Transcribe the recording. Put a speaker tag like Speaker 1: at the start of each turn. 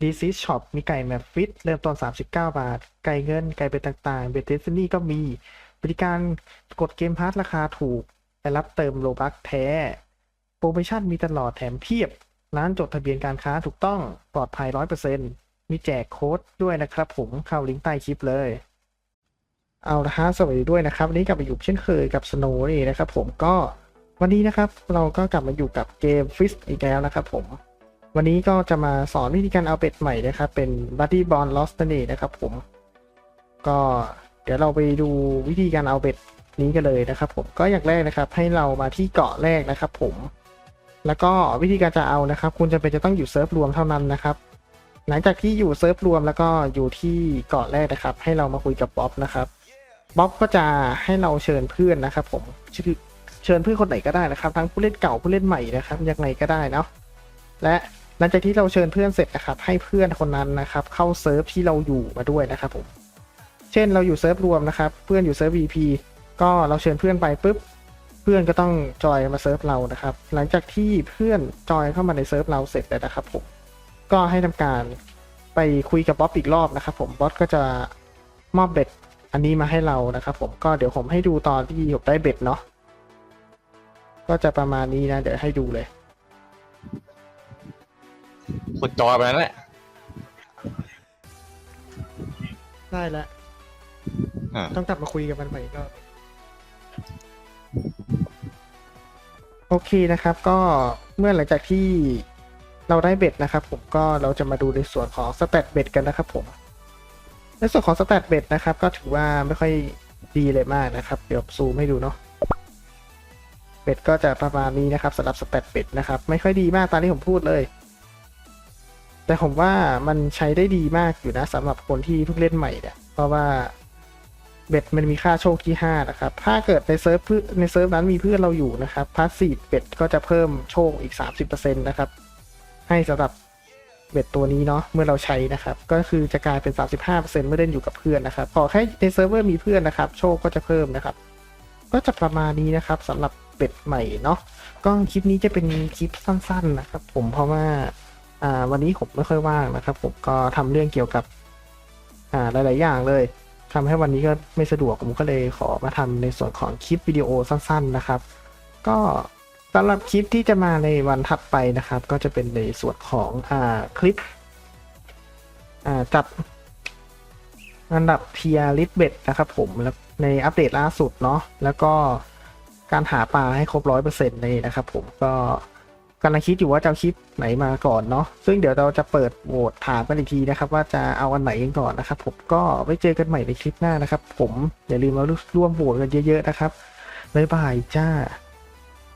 Speaker 1: ดีซิชช็อปมีไก่แมฟฟิตเริ่มต้น 39 บาท ไก่เงิน ไก่เป็นต่างๆ เบเทสนี่ก็มีบริการกดเกมพาร์ทราคาถูกไปรับเติมโลบักแท้ โปรโมชั่นมีตลอดแถมเพียบ ร้านจดทะเบียนการค้าถูกต้องปลอดภัย 100%มีแจกโค้ดด้วยนะครับผมเข้าลิงก์ใต้คลิปเลย เอาละฮะสวัสดีด้วยนะครับวันนี้กลับมาอยู่เช่นเคยกับสโนว์นี่นะครับผมก็วันนี้นะครับเราก็กลับมาอยู่กับเกมฟิสอีกแล้วนะครับผม วันนี้ก็จะมาสอนวิธีการเอาเป็ดใหม่นะครับ เป็น Buddy b o n Lost นั่นเองนะครับผม ก็เดี๋ยวเราไปดูวิธีการเอาเป็ดนี้กันเลยนะครับ ผมก็อย่างแรกนะครับ ให้เรามาที่เกาะแรกนะครับ ผม แล้วก็วิธีการจะเอานะครับ คุณจะเป็นจะต้องอยู่เซิร์ฟรวมเท่านั้นนะครับ หลังจากที่อยู่เซิร์ฟรวมแล้วก็อยู่ที่เกาะแรกนะครับ ให้เรามาคุยกับบ๊อบนะครับบ๊อบก็จะให้เราเชิญเพื่อนนะครับ ผมชื่อเชิญเพื่อนคนไหนก็ได้นะครับ ทั้งผู้เล่นเก่าผู้เล่นใหม่นะครับยังไงก็ได้เนาะและ หลังจากที่เราเชิญเพื่อนเสร็จนะครับ ให้เพื่อนคนนั้นนะครับ เข้าเซิร์ฟที่เราอยู่มาด้วยนะครับผม เช่นเราอยู่เซิร์ฟรวมนะครับ เพื่อนอยู่เซิร์ฟ VP ก็เราเชิญเพื่อนไปปุ๊บ เพื่อนก็ต้องจอยมาเซิร์ฟเรานะครับ หลังจากที่เพื่อนจอยเข้ามาในเซิร์ฟเราเสร็จแล้วนะครับผม ก็ให้ทำการไปคุยกับบ๊อบอีกรอบนะครับ ผมบ๊อบก็จะมอบเบ็ดอันนี้มาให้เรานะครับผมก็เดี๋ยวผมให้ดูตอนที่ผมได้เบ็ดเนาะก็จะประมาณนี้นะ เดี๋ยวให้ดูเลย
Speaker 2: ขุดจอไปนั่นแหละ
Speaker 1: ได้แล้ว
Speaker 2: อ่า
Speaker 1: ต้องกลับมาคุยกับมันใหม่อีกรอบโอเคนะครับ ก็เมื่อหลังจากที่เราได้เบ็ดนะครับ ผมก็เราจะมาดูในส่วนของสแตทเบ็ดกันนะครับ ผม ในส่วนของสแตทเบ็ดนะครับ ก็ถือว่าไม่ค่อยดีเลยมากนะครับ เดี๋ยวซูมให้ดูเนาะเบ็ดก็จะประมาณนี้นะครับสำหรับสแตทเบ็ดนะครับ ไม่ค่อยดีมากตามที่ผมพูดเลย แต่ผมว่ามันใช้ได้ดีมากอยู่นะสำหรับคนที่เพิ่งเล่นใหม่เนี่ย เพราะว่าเบ็ดมันมีค่าโชคที่5นะครับ ถ้าเกิดในเซิร์ฟเพื่อนในเซิร์ฟนั้นมีเพื่อนเราอยู่นะครับพาสซีฟเบ็ดก็จะเพิ่มโชคอีก 30%นะครับ ให้สำหรับเบ็ดตัวนี้เนาะเมื่อเราใช้นะครับ ก็คือจะกลายเป็น 35%เมื่อเล่นอยู่กับเพื่อนนะครับ ขอแค่ในเซิร์ฟเวอร์มีเพื่อนนะครับ โชคก็จะเพิ่มนะครับ ก็จะประมาณนี้นะครับสำหรับเบ็ดใหม่เนาะก็คลิปนี้จะเป็นคลิปสั้น ๆนะครับ ผมเพราะว่า วันนี้ผมไม่ค่อยว่างนะครับ ผมก็ทำเรื่องเกี่ยวกับหลาย ๆ อย่างเลยทำให้วันนี้ก็ไม่สะดวกผมก็เลยขอมาทำในส่วนของคลิปวิดีโอสั้น ๆ นะครับ ก็สำหรับคลิปที่จะมาในวันถัดไปนะครับ ก็จะเป็นในส่วนของอ่าคลิปอ่าจับอันดับเทียริสเบ็ดนะครับผมแล้วในอัปเดตล่าสุดเนาะแล้วก็การหาปลาให้ครบร้อยเปอร์เซ็นต์เลยนะครับผมก็ กำลังคิดอยู่ว่าจะเอาคลิปไหนมาก่อนเนาะซึ่งเดี๋ยวเราจะเปิดโหวตถามกันอีกทีนะครับ ว่าจะเอาอันไหนกันก่อนนะครับ ผมก็ไว้เจอกันใหม่ในคลิปหน้านะครับ ผมอย่าลืมมาร่วมโหวตกันเยอะ ๆ นะครับบ๊ายบายจ้า